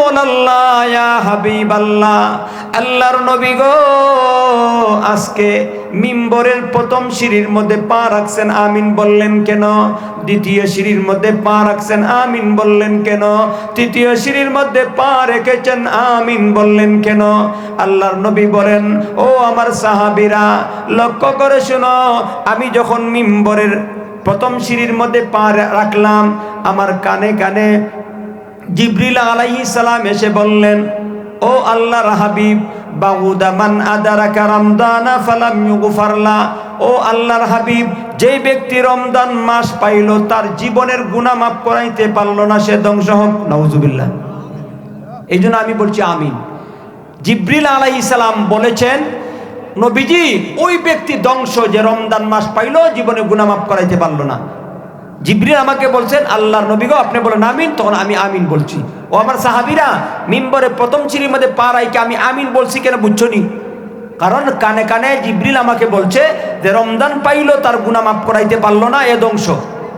রাসূলাল্লাহ ইয়া হাবিবাল্লাহ। আল্লাহর নবী গো, আজকে মিম্বরের প্রথম সিঁড়ির মধ্যে পা রাখছেন, আমিন বললেন কেন? দ্বিতীয় সিঁড়ির মধ্যে পা রাখছেন, আমিন বললেন কেন? তৃতীয় সিঁড়ির মধ্যে পা রেখেছেন, আমিন বললেন কেন? আল্লাহর নবী বলেন, ও আমার সাহাবিরা, লক্ষ্য করে শোনো, আমি যখন মিম্বরের প্রথম সিঁড়ির মধ্যে পা রাখলাম, আমার কানে কানে জিবরিল আলাইহিস সালাম এসে বললেন, ও আল্লাহর হাবিব বাউদা মান আদারাকা রমদানা ফালাম ইউগফারলা। ও আল্লাহর হাবিব, যেই ব্যক্তি রমজান মাস পাইল, তার জীবনের গুনাহ মাফ করাইতে পারল না, সে ধ্বংস হোক। নাউজুবিল্লাহ। এই জন্য আমি বলছি আমিন। জিব্রিল আলাইহিস সালাম বলেছেন, নবীজি, ওই ব্যক্তি ধ্বংস যে রমজান মাস পাইল জীবনে গুনাহ মাফ করাইতে পারল না। জিবরিল আমাকে বলছেন, আল্লাহর নবীগ আপনি বলেন আমিন। তখন আমি আমিন বলছি। ও আমার সাহাবিরা, মিম্বরে প্রথম সিঁড়ির মধ্যে পা রাইকে আমি আমিন বলছি কেন বুঝছ নি? কারণ কানে কানে জিবরিল আমাকে বলছে যে, রমজান পাইলো, তার গুণা মাফ করাইতে পারল না, এ ধ্বংস।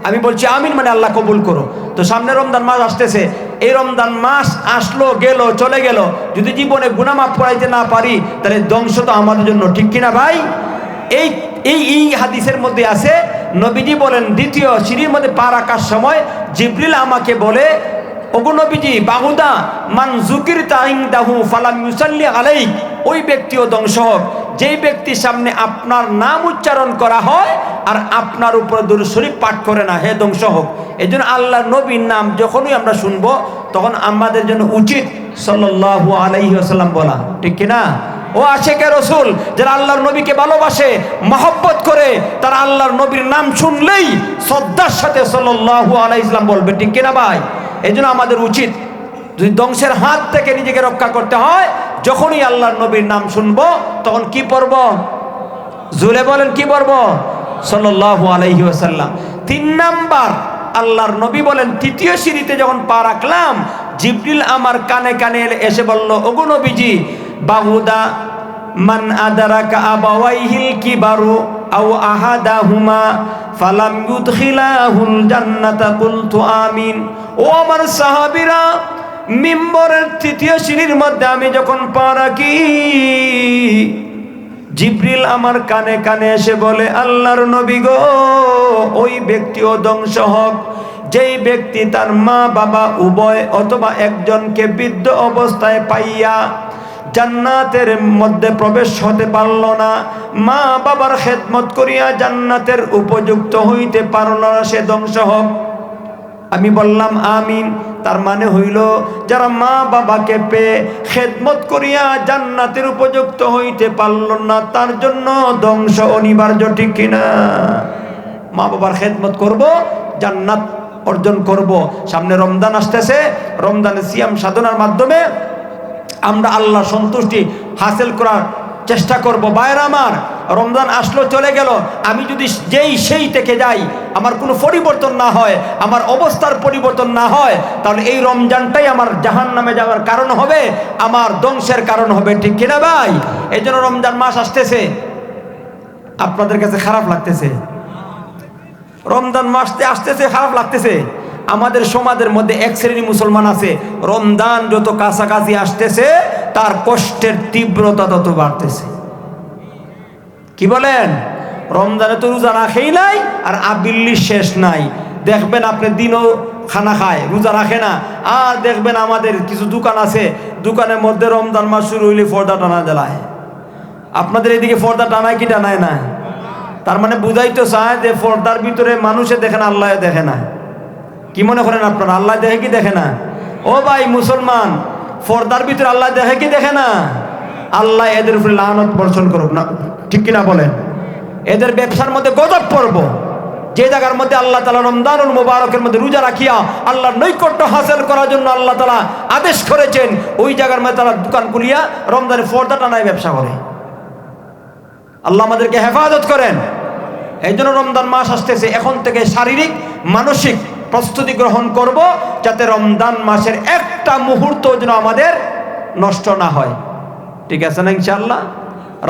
আমি বলছি, আমিন মানে আল্লাহ কবুল করো। তো সামনে রমজান মাস আসতেছে। এই রমজান মাস আসলো, গেল, চলে গেল। যদি জীবনে গুণা মাফ করাইতে না পারি, তাহলে ধ্বংস তো আমাদের জন্য, ঠিক কিনা ভাই? এই এই এই হাদিসের মধ্যে আছে, নবীজি বলেন, দ্বিতীয় সিঁড়ির মধ্যে পা রাখার সময় জিবরিল আমাকে বলে, ওগো নবীজি, বাহুদা, মান জুকির তাইং দাহু ফালাম ইউসাল্লি আলাই ওই ব্যক্তিও ধ্বংস হোক যেই ব্যক্তির সামনে আপনার নাম উচ্চারণ করা হয় আর আপনার উপর দুর শরীফ পাঠ করে না, হে ধ্বংস হোক এই জন্য আল্লাহ নবীর নাম যখনই আমরা শুনব, তখন আমাদের জন্য উচিত সাল্লাল্লাহু আলাইহি ওয়াসাল্লাম বলা। ঠিক কিনা? ও আশেকে রসুল যারা আল্লাহর নবীকে ভালোবাসে, মহব্বত করে, তারা আল্লাহর নবীর নাম শুনলেই শ্রদ্ধার সাথে সাল্লাল্লাহু আলাইহি ইসলাম বলবে, ঠিক কিনা ভাই? এই আমাদের উচিত যদি ধ্বংসের হাত থেকে নিজেকে রক্ষা করতে হয়, যখনই আল্লাহর নবীর নাম শুনব, তখন কি পড়ব? জুলে বলেন, কি পড়ব? সাল্লাল্লাহু আলাইহি ওয়াসাল্লাম। তিন নাম্বার, আল্লাহর নবী বলেন, তৃতীয় সিঁড়িতে যখন পা রাখলাম, জিবরিল আমার কানে কানে এসে বলল, ওগো নবীজি বাহুদা, মান আদারাকা আবাওয়াইহিল কিবারু আও আহাদাহুমা, ফালাম ইউদখিলাহুল জান্নাতা কুলতু আমিন। ও আমার সাহাবীরা, মিম্বরের তৃতীয় সিঁড়ির মধ্যে আমি যখন পা রাখি, জিব্রিল আমার কানে কানে এসে বলে, আল্লাহর নবী গো, ওই ব্যক্তিও ধ্বংস হোক। যেই ব্যক্তি তার মা বাবা উভয় অথবা একজনকে বৃদ্ধ অবস্থায় পাইয়া জান্নাতের মধ্যে প্রবেশ হতে পারল না। মা বাবার খেদমত করিয়া জান্নাতের উপযুক্ত হইতে পারল না, সে ধ্বংস হোক। আমি বললাম, আমিন। তার মানে হইল, যারা মা বাবাকে পেয়ে খেদমত করিয়া জান্নাতের উপযুক্ত হইতে পারল না, তার জন্য ধ্বংস অনিবার্য, ঠিক কিনা? মা বাবার খেদমত করব, জান্নাত অর্জন করব। সামনে রমজান আসতেছে, রমজানের সিয়াম সাধনার মাধ্যমে আমরা আল্লাহ সন্তুষ্টি হাসিল করার চেষ্টা করব। বাইর আমার, রমজান আসলো, চলে গেল। আমি যদি যেই সেই থেকে যাই, আমার কোনো পরিবর্তন না হয়, আমার অবস্থার পরিবর্তন না হয়, তাহলে এই রমজানটাই আমার জাহান নামে যাওয়ার কারণ হবে, আমার ধ্বংসের কারণ হবে। ঠিক কিনা ভাই? এই জন্য রমজান মাস আসতেছে। আপনাদের কাছে খারাপ লাগতেছে। রমজান মাসতে আসতেছে, খারাপ লাগতেছে। আমাদের সমাজের মধ্যে এক শ্রেণি মুসলমান আছে। রমজান যত কাছাকাছি আসতেছে, তার কষ্টের তীব্রতা তত বাড়তেছে। কি বলেন? রমজানে তো রোজা রাখেই নাই, আর আবিল্লির শেষ নাই। দেখবেন আপনি দিনও খানা খায়, রোজা রাখে না। আর দেখবেন আমাদের কিছু দোকান আছে, দোকানের মধ্যে রমজান মাস শুরু হইলে পর্দা টানা জ্বালায়। আপনাদের এদিকে পর্দা টানায় কি টানায় না? তার মানে বুঝাই তো চায় যে পর্দার ভিতরে মানুষে দেখে না, আল্লাহ দেখে না। কি মনে করেন আপনারা? আল্লাহ দেখে কি দেখে না? ও ভাই মুসলমান, পর্দার ভিতরে আল্লাহ দেখে কি দেখে না? আল্লাহ এদের উপরে লানত বর্ষণ করুক না, ঠিক কিনা বলেন? এদের ব্যবসার মধ্যে গজব পড়ব। যে জায়গার মধ্যে আল্লাহ তালা রমদানুল মুবারকের মধ্যে রোজা রাখিয়া আল্লাহর নৈকট্য হাসিল করার জন্য আল্লাহ তালা আদেশ করেছেন, ওই জায়গার মধ্যে তারা দোকান খুলিয়া রমজানের পর্দা টানায় ব্যবসা করে। আল্লাহ আমাদেরকে হেফাজত করেন। এই জন্য রমজান মাস আসতেছে, এখন থেকে শারীরিক, মানসিক প্রস্তুতি গ্রহণ করব যাতে রমজান মাসের একটা মুহূর্ত যেন আমাদের নষ্ট না হয়। ঠিক আছে না ইনশাল্লাহ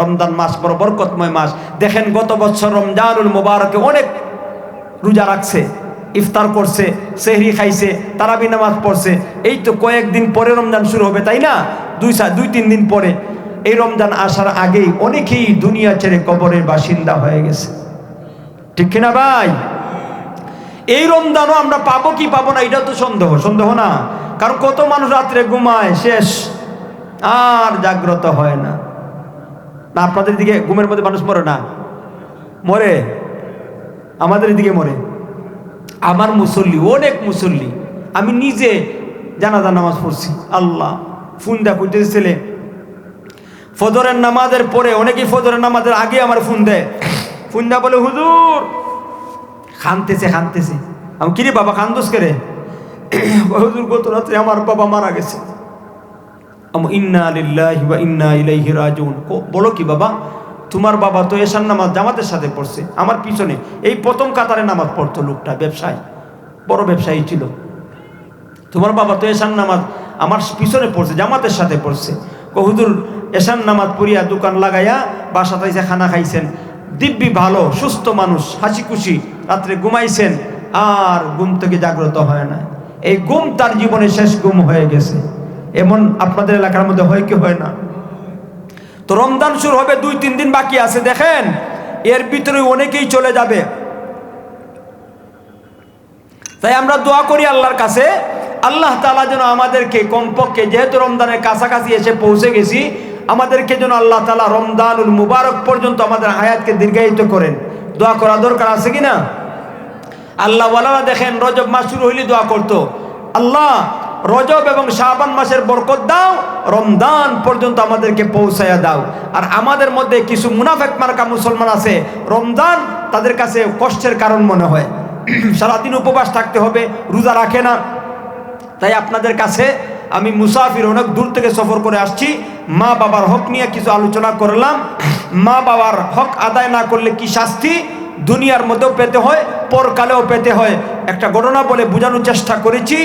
রমজান মাস বড় বরকতময় মাস। দেখেন গত বছর রমজানুল মুবারকে অনেক রোজা রাখছে, ইফতার করছে, সেহরি খাইছে, তারাবি নামাজ পড়ছে। এই তো কয়েকদিন পরে রমজান শুরু হবে, তাই না? দুই দুই, তিন দিন পরে। এই রমজান আসার আগেই অনেকেই দুনিয়া ছেড়ে কবরের বাসিন্দা হয়ে গেছে। ঠিক কিনা ভাই? এই রমজানও আমরা পাবো কি পাবো না এটা তো সন্দেহ সন্দেহ না। কারণ কত মানুষ রাত্রে ঘুমায়, শেষ। আর জাগ্রত হয় না। না, আপনাদের দিকে ঘুমের মধ্যে মানুষ মরে না? মরে? আমাদের দিকে মরে। আমার মুসল্লি, অনেক মুসল্লি। আমি নিজে জানাজা নামাজ পড়ছি, আল্লাহ। ফোন দেয় কইতেছে ছেলে, ফজরের নামাজের পরে অনেকেই ফজরের নামাজের আগে আমার ফোন দেয়। ফোন দেয় বলে, হুজুর খানতেছে খানতেছে। আমি কিরে বাবা খান্দোস করে? হুজুর, গত রাত্রে আমার বাবা মারা গেছে। বলো কি বাবা, তোমার বাবা তো এশার নামাজ জামাতের সাথে পড়ছে, আমার পিছনে। এই প্রথম কাতারে নামাজ পড়তো লোকটা, ব্যবসায়, বড় ব্যবসায়ী ছিল। তোমার বাবা তো এশান নামাজ আমার পিছনে পড়ছে, জামাতের সাথে পড়ছে। কো, হুজুর এশান নামাজ পড়িয়া দোকান লাগাইয়া বাসা তাইছে খানা খাইছেন। দিব্যি ভালো, সুস্থ মানুষ হাসি খুশি রাত্রে ঘুমাইছেন, আর ঘুম থেকে জাগ্রত হয় না। এই ঘুম তার জীবনে শেষ ঘুম হয়ে গেছে। এমন আপনাদের এলাকার মধ্যে হয় কি হয় না? তো রমজান শুরু হবে দুই, তিন দিন বাকি আছে, দেখেন, এর ভিতরে অনেকেই চলে যাবে। তাই আমরা দোয়া করি আল্লাহর কাছে, আল্লাহ তালা যেন আমাদেরকে কমপক্ষে যেহেতু রমজানের কাছাকাছি এসে পৌঁছে গেছি, আমাদেরকে যেন আল্লাহ তালা রমজানুল মুবারক পর্যন্ত আমাদের হায়াতকে দীর্ঘায়িত করেন। দোয়া করা দরকার আছে কি না? আল্লাহ ওয়ালারা দেখেন রজব মাস শুরু হইলে দোয়া করতো। আল্লাহ, রজব এবং শাবান মাসের বরকত দাও, রমজান পর্যন্ত আমাদেরকে পৌঁছায়া দাও। আর আমাদের মধ্যে কিছু মুনাফেক মার্কা মুসলমান আছে, রমজান তাদের কাছে কষ্টের কারণ মনে হয়। সারাদিন উপবাস থাকতে হবে, রোজা রাখে না। তাই আপনাদের কাছে আমি মুসাফির অনেক দূর থেকে সফর করে আসছি। মা বাবার হক নিয়ে কিছু আলোচনা করলাম। মা বাবার হক আদায় না করলে কি শাস্তি? দুনিয়ার মধ্যেও পেতে হয়, পরকালেও পেতে হয়। একটা ঘটনা বলে বোঝানোর চেষ্টা করেছি।